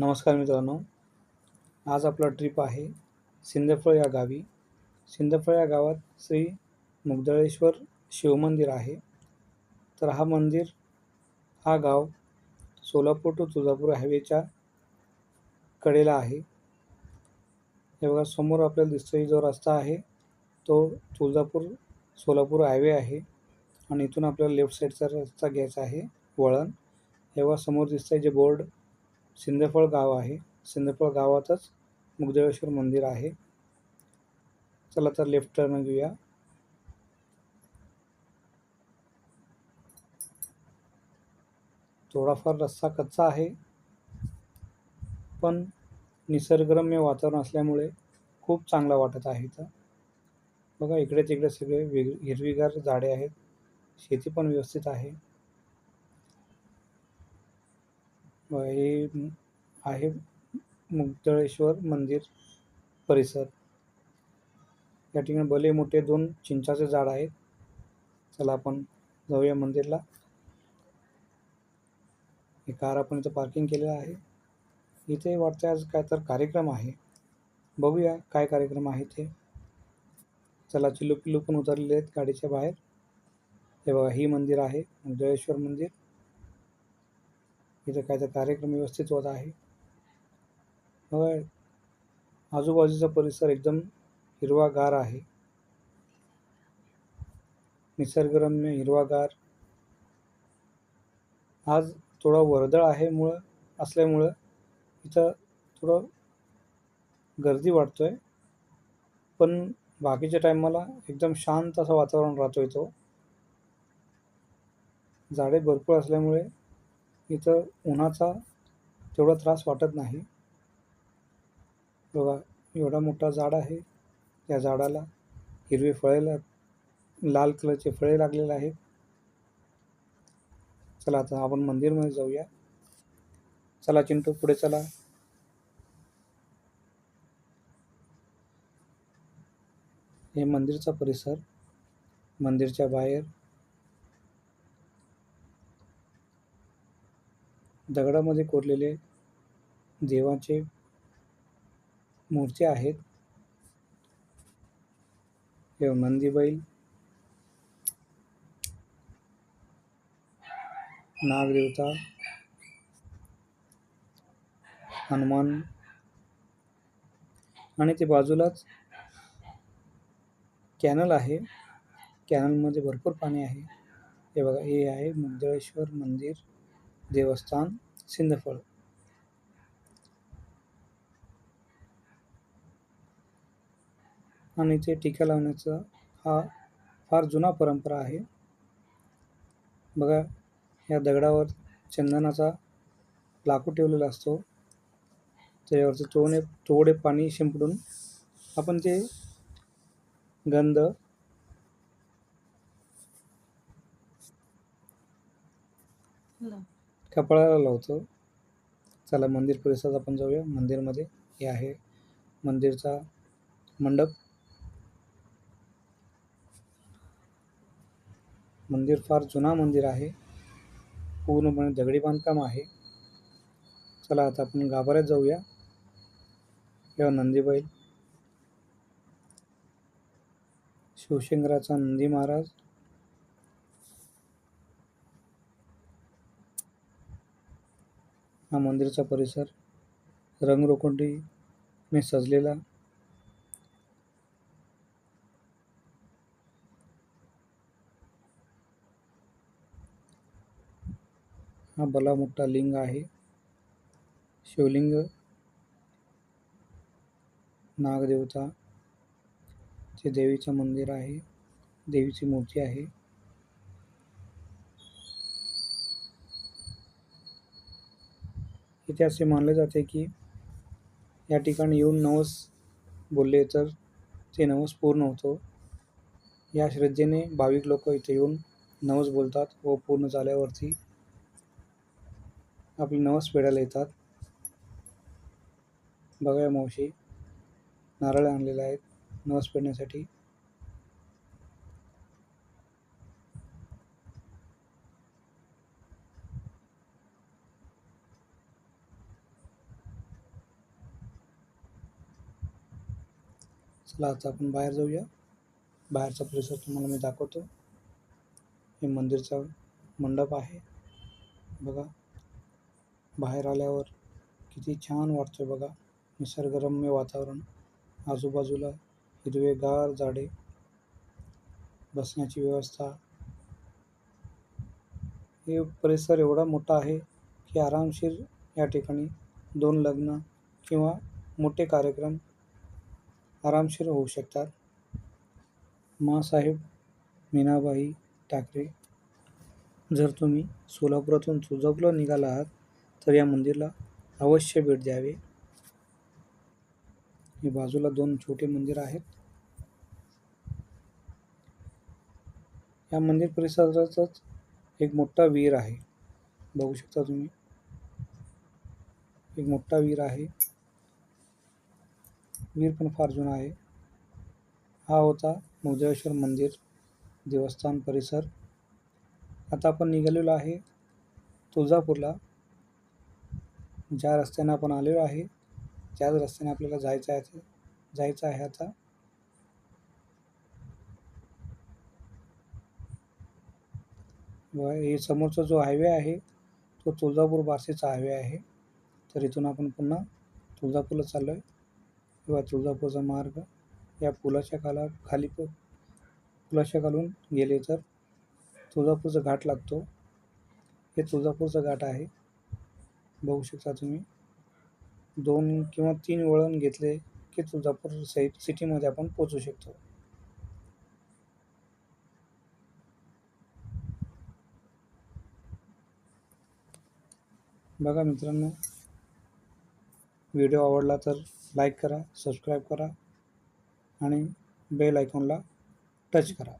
नमस्कार मित्रांनो. आज आपला ट्रिप आहे सिंदफळ या गावी. सिंदफळ या गावात श्री मुगदळेश्वर शिवमंदिर आहे. तर हा मंदिर हा गाव सोलापूर टू तुळजापूर हायवेच्या कडेला आहे. हे बघा समोर आपल्याला दिसतोय जो रस्ता आहे तो तुळजापूर सोलापूर हायवे आहे. आणि इथून आपल्याला लेफ्ट साईडचा रस्ता घ्यायचा आहे वळण. तेव्हा समोर दिसतंय जे बोर्ड सिंदफळ गाव आहे. सिंदफळ गावातच मुग्धेश्वर मंदिर आहे. चला तर लेफ्ट टर्न घेऊया. थोडाफार रस्ता कच्चा आहे. पण निसर्गरम्य वातावरण असल्यामुळे खूप चांगला वाटत आहे इथं. बघा इकडे तिकडे सगळे वेग हिरवीगार झाडे आहेत. शेती पण व्यवस्थित आहे बघा हे आहे मुक्तळेश्वर मंदिर परिसर. या ठिकाणी भले मोठे दोन चिंचाचे झाड आहेत. चला आपण जाऊया मंदिरला. हे कार आपण इथं पार्किंग केलेलं आहे. इथे वाटतं आज काय तर कार्यक्रम आहे. बघूया काय कार्यक्रम आहे ते चला चिल्लू पिल्लू पण उतरलेले आहेत गाडीच्या बाहेर. हे बघा ही मंदिर आहे मुक्तळेश्वर मंदिर. इथं काय तर कार्यक्रम व्यवस्थित होत आहे. आजूबाजूचा परिसर एकदम हिरवागार आहे. निसर्गरम्य हिरवागार. आज थोडा वर्दळ आहे मुळं असल्यामुळं इथं थोडं गर्दी वाटतोय पण बाकीच्या टायमाला एकदम शांत असं वातावरण राहतो इथं झाडे भरपूर असल्यामुळे इथं उन्हाचा तेवढा त्रास वाटत नाही. बघा एवढा मोठा झाड आहे. त्या झाडाला हिरवे फळे लाल कलरचे फळे लागलेले आहेत. चला आता आपण मंदिरमध्ये जाऊया. चला चिंटू पुढे चला. हे मंदिरचा परिसर मंदिरच्या बाहेर. दगडामध्ये कोरलेले देवाचे मूर्ती आहेत. हे नंदी बैल नागदेवता हनुमान आणि ते बाजूलाच कॅनल आहे. कॅनलमध्ये भरपूर पाणी आहे. हे बघा हे आहे मुद्रेश्वर मंदिर. देवस्थान सिंदफळ आणि ते टीका लावण्याचा हा फार जुना परंपरा आहे. बघा या दगडावर चंदनाचा लाकूड ठेवलेला असतो. त्याच्यावरती चोने थोडे पाणी शिंपडून आपण ते गंध कपाळाला लावतो. चला मंदिर परिसरात आपण जाऊया. मंदिरमध्ये हे आहे मंदिरचा मंडप. मंदिर फार जुना मंदिर आहे. पूर्णपणे दगडी बांधकाम आहे. चला आता आपण गाभाऱ्यात जाऊया. किंवा नंदीबाई. शिवशंकराचा नंदी महाराज. हा मंदिरचा परिसर रंगरोखंडीने सजलेला. हा भला मोठा लिंग आहे. शिवलिंग नागदेवता ते देवीचं मंदिर आहे देवीची मूर्ती आहे. इथे असे मानले जाते की या ठिकाणी येऊन नवस बोलले तर ते नवस पूर्ण होतो. या श्रद्धेने भाविक लोक इथे येऊन नवस बोलतात व पूर्ण झाल्यावरती आपली नवस फेडायला येतात. बघा मावशी नारळ आणलेले आहेत. नवस फेडण्यासाठी चला आता आपण बाहेर जाऊया. बाहेरचा परिसर तुम्हाला मी दाखवतो. हे मंदिरचा मंडप आहे. बघा बाहेर आल्यावर किती छान वाटतं बघा. निसर्गरम्य वातावरण. आजूबाजूला हिरवेगार झाडे. बसण्याची व्यवस्था. हे परिसर एवढा मोठा आहे की आरामशीर या ठिकाणी दोन लग्न किंवा मोठे कार्यक्रम आरामशीर होऊ शकतात. माँसाहेब मीनाबाई ठाकरे जर तुम्ही सोलापुरातून तुळजापूरला निघाला आहात तर या मंदिराला अवश्य भेट द्यावे. हे बाजूला दोन छोटे मंदिर आहेत. या मंदिर परिसरातच एक मोठा विहीर आहे. बघू शकता तुम्ही. एक मोठा विहीर आहे. विहीर पण फार जुना आहे. हा होता मुगदेश्वर मंदिर देवस्थान परिसर. आता आपण निघालेलो आहे तुळजापूरला. ज्या रस्त्याने आपण आलेलो आहे त्याच रस्त्याने आपल्याला जायचं आहे जायचं आहे आता. हे समोरचा जो हायवे आहे तो तुळजापूर बार्शीचा हायवे आहे. तर इथून आपण पुन्हा तुळजापूरला चाललो आहे किंवा तुळजापूरचा मार्ग या पुलाच्या खाला खाली प पुलाच्या खालून गेले तर तुळजापूरचा घाट लागतो. हे तुळजापूरचा घाट आहे. बघू शकता तुम्ही. दोन किंवा तीन वळण घेतले की तुळजापूर साईट सिटीमध्ये आपण पोचू शकतो. बघा मित्रांनो व्हिडिओ आवडला तर लाईक करा सबस्क्राईब करा आणि बेल आयकॉनला टच करा.